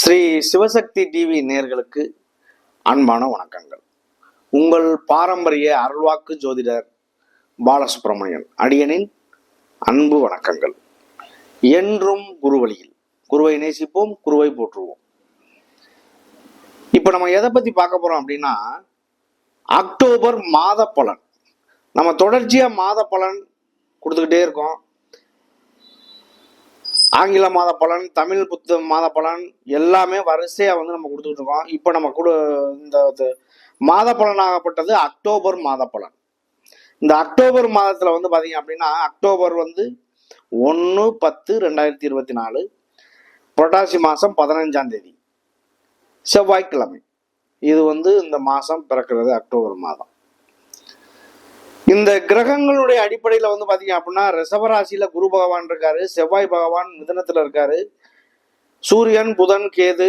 Sri Sivasakthi TV நேர்களுக்கு அன்பான வணக்கங்கள். உங்கள் பாரம்பரிய அருள்வாக்கு ஜோதிடர் பாலசுப்ரமணியன் அடியனின் அன்பு வணக்கங்கள். என்றும் குருவழியில் குருவை நேசிப்போம் குருவை போற்றுவோம். இப்போ நம்ம எதை பற்றி பார்க்க போகிறோம் அப்படின்னா அக்டோபர் மாத பலன். நம்ம தொடர்ச்சியாக மாத பலன் கொடுத்துக்கிட்டே இருக்கோம். ஆங்கில மாத பலன் தமிழ் புத்த மாத பலன் எல்லாமே வரிசையா வந்து நம்ம கொடுத்துக்கிட்டு இருக்கோம். இப்போ நம்ம கூட இந்த இது மாத பலனாகப்பட்டது அக்டோபர் மாத பலன் இந்த அக்டோபர் மாதத்துல வந்து பாத்தீங்க அப்படின்னா அக்டோபர் வந்து ஒன்று பத்து ரெண்டாயிரத்தி இருபத்தி நாலு புரட்டாசி மாதம் பதினஞ்சாம் தேதி. செவ்வாய்க்கிழமை. இது வந்து இந்த மாதம் பிறக்கிறது அக்டோபர் மாதம். இந்த கிரகங்களுடைய அடிப்படையில் வந்து பார்த்தீங்க அப்படின்னா ரிஷபராசியில குரு பகவான் இருக்காரு செவ்வாய் பகவான் மிதனத்தில் இருக்காரு சூரியன் புதன் கேது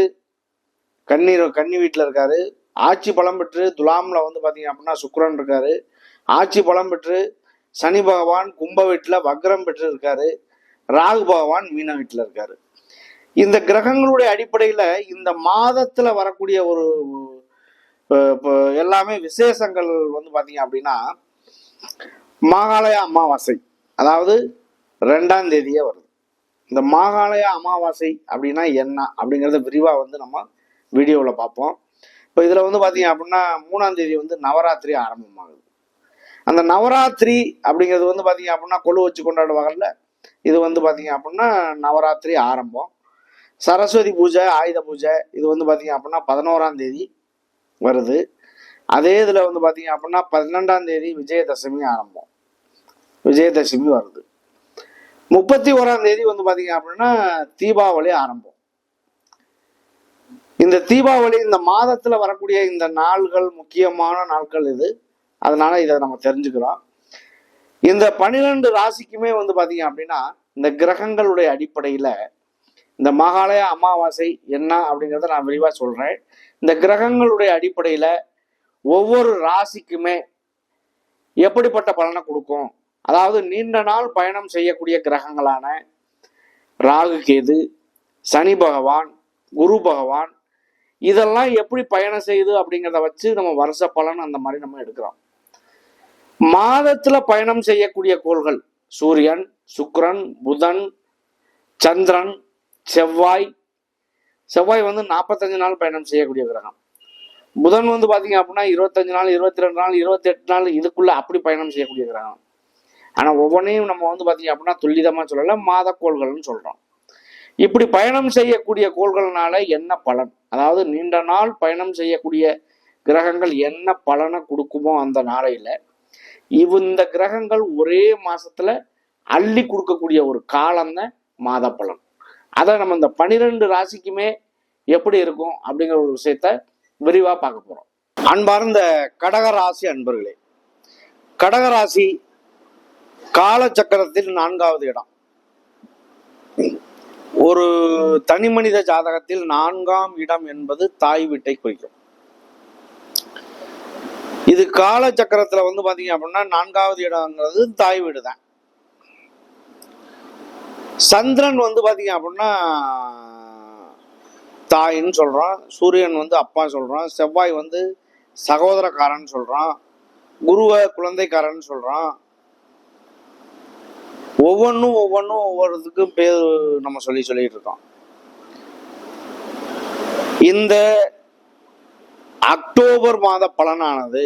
கண்ணீர் கன்னி வீட்டில் இருக்காரு ஆட்சி பலம் பெற்று துலாம்ல வந்து பார்த்தீங்க அப்படின்னா சுக்கரன் இருக்காரு ஆட்சி பலம் பெற்று சனி பகவான் கும்ப வீட்டில் வக்ரம் பெற்று இருக்காரு ராகு பகவான் மீன வீட்டில் இருக்காரு. இந்த கிரகங்களுடைய அடிப்படையில் இந்த மாதத்துல வரக்கூடிய ஒரு எல்லாமே விசேஷங்கள் வந்து பார்த்தீங்க அப்படின்னா மாகாலய அமாவாசை. அதாவது ரெண்டாம் தேதியே வருது. இந்த மாகாலய அமாவாசை அப்படின்னா என்ன? அப்படிங்கிறத விரிவாக வந்து நம்ம வீடியோவில் பார்ப்போம். இப்போ இதில் வந்து பார்த்தீங்க அப்படின்னா மூணாம் தேதி வந்து நவராத்திரி ஆரம்பமாகுது. அந்த நவராத்திரி அப்படிங்கிறது வந்து பார்த்தீங்க அப்படின்னா கொழு வச்சு கொண்டாடுவாங்கல்ல? இது வந்து பார்த்தீங்க அப்படின்னா நவராத்திரி ஆரம்பம். சரஸ்வதி பூஜை ஆயுத பூஜை இது வந்து பார்த்தீங்க அப்படின்னா பதினோராம் தேதி வருது. அதே இதில் வந்து பார்த்தீங்க அப்படின்னா பன்னெண்டாம் தேதி விஜயதசமி ஆரம்பம். விஜயதசமி வருது. முப்பத்தி ஓராம் தேதி வந்து பார்த்தீங்க அப்படின்னா தீபாவளி ஆரம்பம். இந்த தீபாவளி இந்த மாதத்தில் வரக்கூடிய இந்த நாள்கள் முக்கியமான நாட்கள் இது. அதனால இதை நம்ம தெரிஞ்சுக்கிறோம். இந்த பன்னிரெண்டு ராசிக்குமே வந்து பார்த்தீங்க அப்படின்னா இந்த கிரகங்களுடைய அடிப்படையில் இந்த மகாலய அமாவாசை என்ன அப்படிங்கிறத நான் விரிவாக சொல்கிறேன் இந்த கிரகங்களுடைய அடிப்படையில் ஒவ்வொரு ராசிக்குமே எப்படிப்பட்ட பலனை கொடுக்கும்? அதாவது நீண்ட நாள் பயணம் செய்யக்கூடிய கிரகங்களான ராகு கேது சனி பகவான் குரு பகவான் இதெல்லாம் எப்படி பயணம் செய்யுது அப்படிங்கிறத வச்சு நம்ம வருஷ பலன் அந்த மாதிரி நம்ம எடுக்கிறோம். மாதத்துல பயணம் செய்யக்கூடிய கோள்கள் சூரியன் சுக்ரன் புதன் சந்திரன் செவ்வாய். செவ்வாய் வந்து நாற்பத்தஞ்சு நாள் பயணம் செய்யக்கூடிய கிரகம். புதன் வந்து பாத்தீங்க அப்படின்னா இருபத்தஞ்சு நாள் இருபத்தி ரெண்டு நாள் இருபத்தி எட்டு நாள் இதுக்குள்ள அப்படி பயணம் செய்யக்கூடிய கிரகம் ஆனா ஒவ்வொன்றையும் நம்ம வந்து பாத்தீங்க அப்படின்னா துல்லிதமா சொல்லல மாத கோள்கள்னு சொல்றோம். இப்படி பயணம் செய்யக்கூடிய கோள்கள்னால என்ன பலன்? அதாவது நீண்ட நாள் பயணம் செய்யக்கூடிய கிரகங்கள் என்ன பலனை கொடுக்குமோ அந்த நாளையில இவ் இந்த கிரகங்கள் ஒரே மாசத்துல அள்ளி கொடுக்கக்கூடிய ஒரு காலம் தான் மாத பலன். அதை நம்ம இந்த பனிரெண்டு ராசிக்குமே எப்படி இருக்கும் அப்படிங்கிற ஒரு விஷயத்த விரிவா பார்க்க போறோம். அன்பார்ந்த கடகராசி அன்பர்களே கடகராசி காலச்சக்கரத்தில் நான்காவது இடம். ஒரு தனி மனித ஜாதகத்தில் நான்காம் இடம் என்பது தாய் வீட்டை குறிக்கும். இது காலச்சக்கரத்துல வந்து பாத்தீங்க அப்படின்னா நான்காவது இடம்ங்கிறது தாய் வீடு தான் சந்திரன் வந்து பாத்தீங்க அப்படின்னா தாயின்னு சொல்கிறான் சூரியன் வந்து அப்பா சொல்கிறான் செவ்வாய் வந்து சகோதரக்காரன் சொல்கிறான் குருவை குழந்தைக்காரன் சொல்கிறான் ஒவ்வொன்றும் ஒவ்வொன்றும் ஒவ்வொருத்துக்கும் பேர் நம்ம சொல்லி சொல்லிட்டு இருக்கோம். இந்த அக்டோபர் மாத பலனானது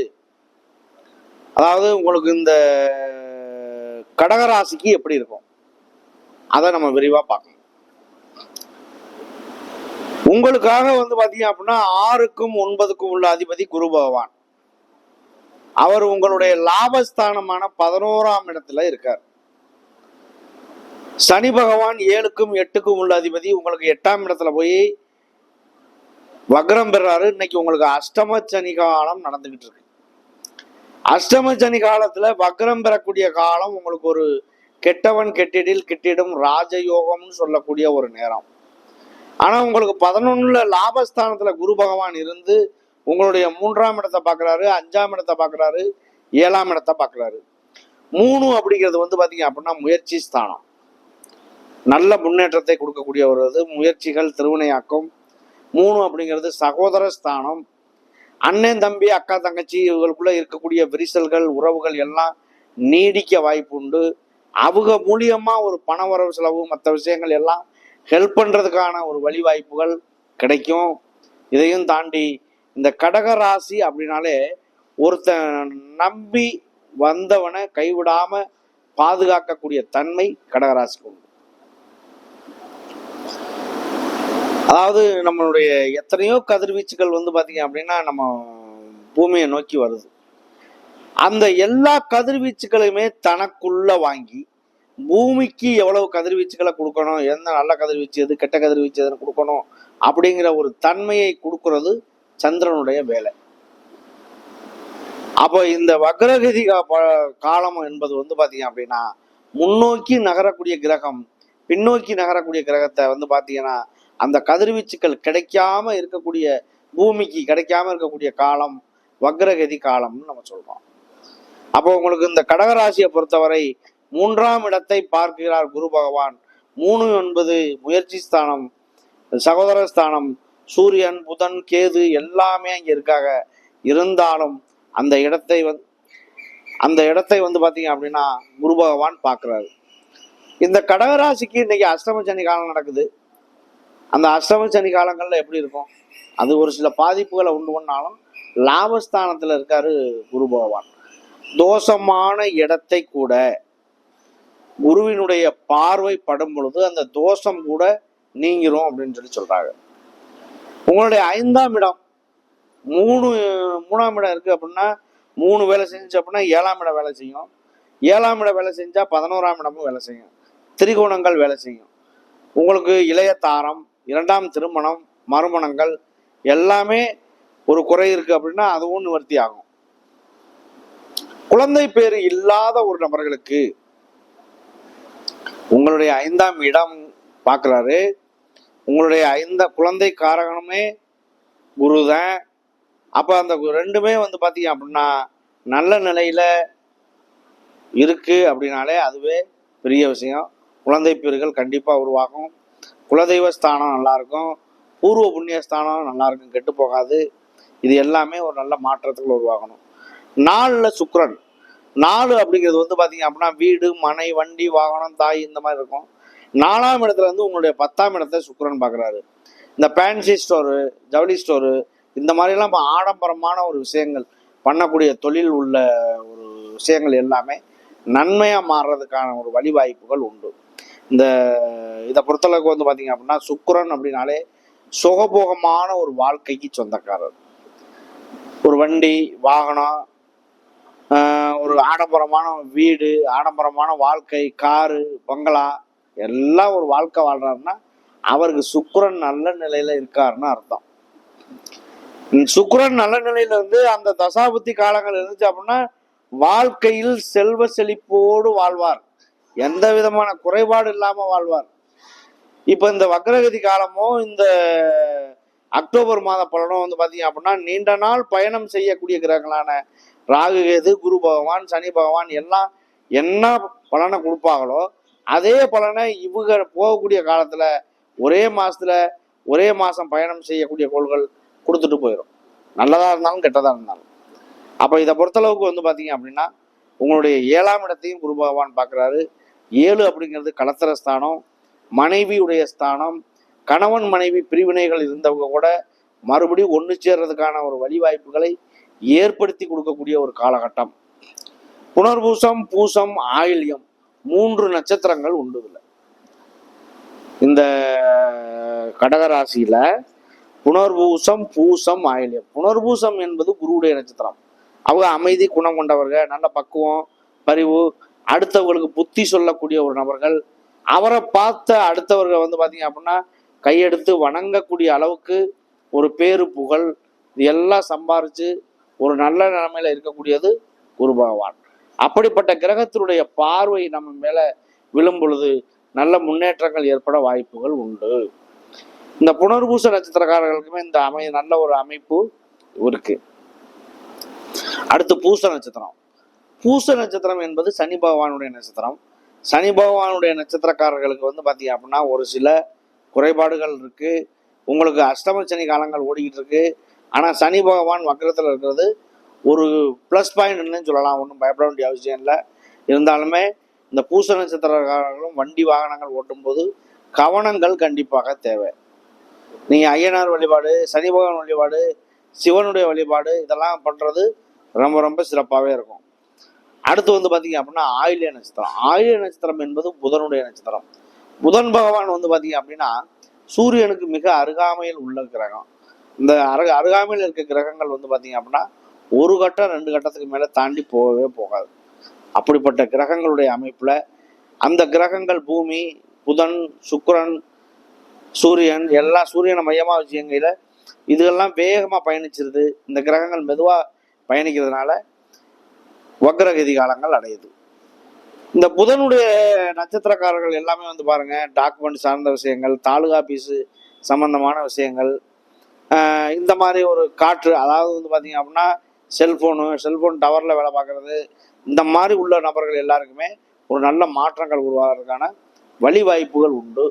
அதாவது உங்களுக்கு இந்த கடகராசிக்கு எப்படி இருக்கும்? அதை நம்ம விரிவாக பார்க்கணும் உங்களுக்காக வந்து பாத்தீங்க அப்படின்னா ஆறுக்கும் ஒன்பதுக்கும் உள்ள அதிபதி குரு பகவான். அவர் உங்களுடைய லாபஸ்தானமான பதினோராம் இடத்துல இருக்கார். சனி பகவான் ஏழுக்கும் எட்டுக்கும் உள்ள அதிபதி உங்களுக்கு எட்டாம் இடத்துல போய் வக்ரம் பெறாரு. இன்னைக்கு உங்களுக்கு அஷ்டம சனி காலம் நடந்துகிட்டு இருக்கு. அஷ்டம சனி காலத்துல வக்ரம் பெறக்கூடிய காலம் உங்களுக்கு ஒரு கெட்டவன் கெட்டிடில் கெட்டிடும் ராஜயோகம்னு சொல்லக்கூடிய ஒரு நேரம். ஆனா உங்களுக்கு பதினொன்னுல லாபஸ்தானத்துல குரு பகவான் இருந்து உங்களுடைய மூன்றாம் இடத்தை பார்க்குறாரு அஞ்சாம் இடத்தை பார்க்குறாரு ஏழாம் இடத்தை பார்க்குறாரு. மூணு அப்படிங்கிறது வந்து பாத்தீங்க அப்படின்னா முயற்சி ஸ்தானம். நல்ல முன்னேற்றத்தை கொடுக்கக்கூடிய ஒரு முயற்சிகள் திருவினையாக்கம். மூணு அப்படிங்கிறது சகோதர ஸ்தானம். அண்ணன் தம்பி அக்கா தங்கச்சி இவங்களுக்குள்ள இருக்கக்கூடிய விரிசல்கள் உறவுகள் எல்லாம் நீடிக்க வாய்ப்பு உண்டு அவங்க மூலியமா ஒரு பண வரவு செலவு மற்ற விஷயங்கள் எல்லாம் ஹெல்ப் பண்ணுறதுக்கான ஒரு வழிவாய்ப்புகள் கிடைக்கும். இதையும் தாண்டி இந்த கடக ராசி அப்படின்னாலே ஒருத்தன் நம்பி வந்தவனை கைவிடாம பாதுகாக்கக்கூடிய தன்மை கடகராசிக்கு உண்டு. அதாவது நம்மளுடைய எத்தனையோ கதிர்வீச்சுகள் வந்து பார்த்தீங்க அப்படின்னா நம்ம பூமியை நோக்கி வருது. அந்த எல்லா கதிர்வீச்சுகளையுமே தனக்குள்ள வாங்கி பூமிக்கு எவ்வளவு கதிர்வீச்சுகளை கொடுக்கணும் எந்த நல்ல கதிர்வீச்சு எது கெட்ட கதிர்வீச்சு எதுன்னு கொடுக்கணும் அப்படிங்கிற ஒரு தன்மையை கொடுக்கறது சந்திரனுடைய வேலை. அப்போ இந்த வக்ரகதி காலம் என்பது வந்து பாத்தீங்க அப்படின்னா முன்னோக்கி நகரக்கூடிய கிரகம் பின்னோக்கி நகரக்கூடிய கிரகத்தை வந்து பாத்தீங்கன்னா அந்த கதிர்வீச்சுக்கள் கிடைக்காம இருக்கக்கூடிய பூமிக்கு கிடைக்காம இருக்கக்கூடிய காலம் வக்ரகதி காலம்னு நம்ம சொல்றோம். அப்போ உங்களுக்கு இந்த கடகராசியை பொறுத்தவரை மூன்றாம் இடத்தை பார்க்கிறார் குரு பகவான். மூணு என்பது முயற்சி ஸ்தானம் சகோதர ஸ்தானம். சூரியன் புதன் கேது எல்லாமே அங்கே இருக்காங்க. இருந்தாலும் அந்த இடத்தை வந்து அந்த இடத்தை வந்து பார்த்தீங்க அப்படின்னா குரு பகவான் பார்க்குறாரு. இந்த கடகராசிக்கு இன்னைக்கு அஷ்டம சனி காலம் நடக்குது. அந்த அஷ்டம சனி காலங்களில் எப்படி இருக்கும்? அது ஒரு சில பாதிப்புகளை உண்டு பண்ணாலும் லாபஸ்தானத்தில் இருக்காரு குரு பகவான். தோஷமான இடத்தை கூட குருவினுடைய பார்வை படும் பொழுது அந்த தோஷம் கூட நீங்கிரும் அப்படின்னு சொல்லி சொல்றாங்க. உங்களுடைய ஐந்தாம் இடம் மூணு மூணாம் இடம் இருக்கு அப்படின்னா மூணு வேலை செஞ்சு அப்படின்னா ஏழாம் இடம் வேலை செய்யும். ஏழாம் இடம் வேலை செஞ்சா பதினோராம் இடமும் வேலை செய்யும். திரிகோணங்கள் வேலை செய்யும். உங்களுக்கு இளைய தாரம் இரண்டாம் திருமணம் மறுமணங்கள் எல்லாமே ஒரு குறை இருக்கு அப்படின்னா அதுவும் நிவர்த்தி ஆகும். குழந்தை பேர் இல்லாத ஒரு நபர்களுக்கு உங்களுடைய ஐந்தாம் இடம் பார்க்குறாரு. உங்களுடைய ஐந்த குழந்தை காரகமே குரு தான் அப்போ அந்த ரெண்டுமே வந்து பார்த்தீங்க அப்படின்னா நல்ல நிலையில் இருக்குது அப்படின்னாலே அதுவே பெரிய விஷயம். குழந்தை பேர்கள் கண்டிப்பாக உருவாகும். குலதெய்வ ஸ்தானம் நல்லாயிருக்கும் பூர்வ புண்ணிய ஸ்தானம் நல்லாயிருக்கும் கெட்டு போகாது. இது எல்லாமே ஒரு நல்ல மாற்றத்துக்கு உருவாகணும். நாளில் சுக்கரன். நாலு அப்படிங்கிறது வந்து பார்த்தீங்க அப்படின்னா வீடு மனை வண்டி வாகனம் தாய் இந்த மாதிரி இருக்கும். நாலாம் இடத்துல வந்து உங்களுடைய பத்தாம் இடத்த சுக்கரன் பார்க்குறாரு இந்த பேன்சி ஸ்டோரு ஜவுளி ஸ்டோரு இந்த மாதிரிலாம் இப்போ ஆடம்பரமான ஒரு விஷயங்கள் பண்ணக்கூடிய தொழில் உள்ள ஒரு விஷயங்கள் எல்லாமே நன்மையாக மாறுறதுக்கான ஒரு வழிவாய்ப்புகள் உண்டு. இந்த இதை பொறுத்தளவுக்கு வந்து பார்த்தீங்க அப்படின்னா சுக்கரன் அப்படின்னாலே சுகபோகமான ஒரு வாழ்க்கைக்கு சொந்தக்காரர். ஒரு வண்டி வாகனம் ஒரு ஆடம்பரமான வீடு ஆடம்பரமான வாழ்க்கை காரு பங்களா எல்லாம் ஒரு வாழ்க்கை வாழ்றாருன்னா அவருக்கு சுக்கரன் நல்ல நிலையில இருக்காருன்னு அர்த்தம். சுக்கரன் நல்ல நிலையில இருந்து அந்த தசாபுத்தி காலங்கள் இருந்துச்சு அப்படின்னா வாழ்க்கையில் செல்வ செழிப்போடு வாழ்வார். எந்த விதமான குறைபாடு இல்லாம வாழ்வார். இப்ப இந்த வக்ரகதி காலமோ இந்த அக்டோபர் மாத பலனும் வந்து பாத்தீங்க அப்படின்னா நீண்ட நாள் பயணம் செய்யக்கூடிய கிரகங்களான ராகு கேது குரு பகவான் சனி பகவான் எல்லாம் என்ன பலனை கொடுப்பாங்களோ அதே பலனை இவங்க போகக்கூடிய காலத்துல ஒரே மாசத்துல ஒரே மாசம் பயணம் செய்யக்கூடிய கோள்கள் கொடுத்துட்டு போயிடும் நல்லதா இருந்தாலும் கெட்டதா இருந்தாலும். அப்ப இதை பொறுத்தளவுக்கு வந்து பாத்தீங்க அப்படின்னா உங்களுடைய ஏழாம் இடத்தையும் குரு பகவான் பார்க்கறாரு ஏழு அப்படிங்கிறது கலத்தர ஸ்தானம் மனைவியுடைய ஸ்தானம் கணவன் மனைவி பிரிவினைகள் இருந்தவங்க கூட மறுபடியும் ஒன்று சேர்றதுக்கான ஒரு வழிவாய்ப்புகளை ஏற்படுத்தி கொடுக்கக்கூடிய ஒரு காலகட்டம். புனர்பூசம் பூசம் ஆயில்யம் மூன்று நட்சத்திரங்கள் உண்டு இதில். இந்த கடகராசியில புனர்பூசம் பூசம் ஆயில்யம். புனர்பூசம் என்பது குருவுடைய நட்சத்திரம். அவங்க அமைதி குணம் கொண்டவர்கள் நல்ல பக்குவம் பரிவு அடுத்தவர்களுக்கு புத்தி சொல்லக்கூடிய ஒரு நபர்கள். அவரை பார்த்த அடுத்தவர்கள் வந்து பார்த்தீங்க அப்படின்னா கையெடுத்து வணங்கக்கூடிய அளவுக்கு ஒரு பேரு புகழ் இது எல்லாம் சம்பாரிச்சு ஒரு நல்ல நிலைமையில இருக்கக்கூடியது குரு பகவான். அப்படிப்பட்ட கிரகத்தினுடைய பார்வை நம்ம மேல விழும் பொழுது நல்ல முன்னேற்றங்கள் ஏற்பட வாய்ப்புகள் உண்டு. இந்த புனர்பூச நட்சத்திரக்காரர்களுக்குமே இந்த அமை நல்ல ஒரு அமைப்பு இருக்கு. அடுத்து பூச நட்சத்திரம். பூச நட்சத்திரம் என்பது சனி பகவானுடைய நட்சத்திரம். சனி பகவானுடைய நட்சத்திரக்காரர்களுக்கு வந்து பார்த்தீங்க அப்படின்னா ஒரு சில குறைபாடுகள் இருக்கு. உங்களுக்கு அஷ்டம சனி காலங்கள் ஓடிக்கிட்டு இருக்கு. ஆனால் சனி பகவான் வக்கரத்தில் இருக்கிறது ஒரு ப்ளஸ் பாயிண்ட்னு சொல்லலாம். ஒன்றும் பயப்பட வேண்டிய அவசியம் இல்லை. இருந்தாலுமே இந்த பூச நட்சத்திரக்காரர்களும் வண்டி வாகனங்கள் ஓட்டும்போது கவனங்கள் கண்டிப்பாக தேவை. நீங்கள் ஐயனார் வழிபாடு சனி பகவான் வழிபாடு சிவனுடைய வழிபாடு இதெல்லாம் பண்ணுறது ரொம்ப ரொம்ப சிறப்பாகவே இருக்கும். அடுத்து வந்து பார்த்தீங்க அப்படின்னா ஆயில்ய நட்சத்திரம். ஆயில்ய நட்சத்திரம் என்பது புதனுடைய நட்சத்திரம். புதன் பகவான் வந்து பார்த்தீங்க அப்படின்னா சூரியனுக்கு மிக அருகாமையில் உள்ள கிரகம். இந்த அருக அருகாமையில் இருக்க கிரகங்கள் வந்து பார்த்தீங்க அப்படின்னா ஒரு கட்டம் ரெண்டு கட்டத்துக்கு மேலே தாண்டி போகவே போகாது. அப்படிப்பட்ட கிரகங்களுடைய அமைப்பில் அந்த கிரகங்கள் பூமி புதன் சுக்கரன் சூரியன் எல்லாம் சூரியனை மையமாக வச்சுக்கையில் இதுகெல்லாம் வேகமாக பயணிச்சிருது. இந்த கிரகங்கள் மெதுவாக பயணிக்கிறதுனால வக்ரகதி காலங்கள் அடையுது. இந்த புதனுடைய நட்சத்திரக்காரர்கள் எல்லாமே வந்து பாருங்கள் டாக்குமெண்ட் சார்ந்த விஷயங்கள் தாலுகா ஆபீஸு சம்பந்தமான விஷயங்கள் இந்த மாதிரி ஒரு காற்று அதாவது வந்து பார்த்தீங்க அப்படின்னா செல்ஃபோனு செல்ஃபோன் டவரில் வேலை பார்க்குறது இந்த மாதிரி உள்ள நபர்கள் எல்லாருக்குமே ஒரு நல்ல மாற்றங்கள் உருவாகிறதுக்கான வழிவாய்ப்புகள் உண்டு.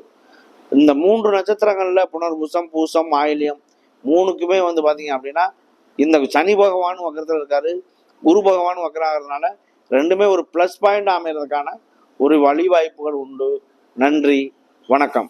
இந்த மூன்று நட்சத்திரங்களில் புனர்பூசம் பூசம் ஆயில்யம் மூணுக்குமே வந்து பார்த்தீங்க அப்படின்னா இந்த சனி பகவான் வக்கரத்தில் இருக்காரு குரு பகவான் வக்கராகிறதுனால ரெண்டுமே ஒரு ப்ளஸ் பாயிண்ட் அமைகிறதுக்கான ஒரு வழிவாய்ப்புகள் உண்டு. நன்றி வணக்கம்.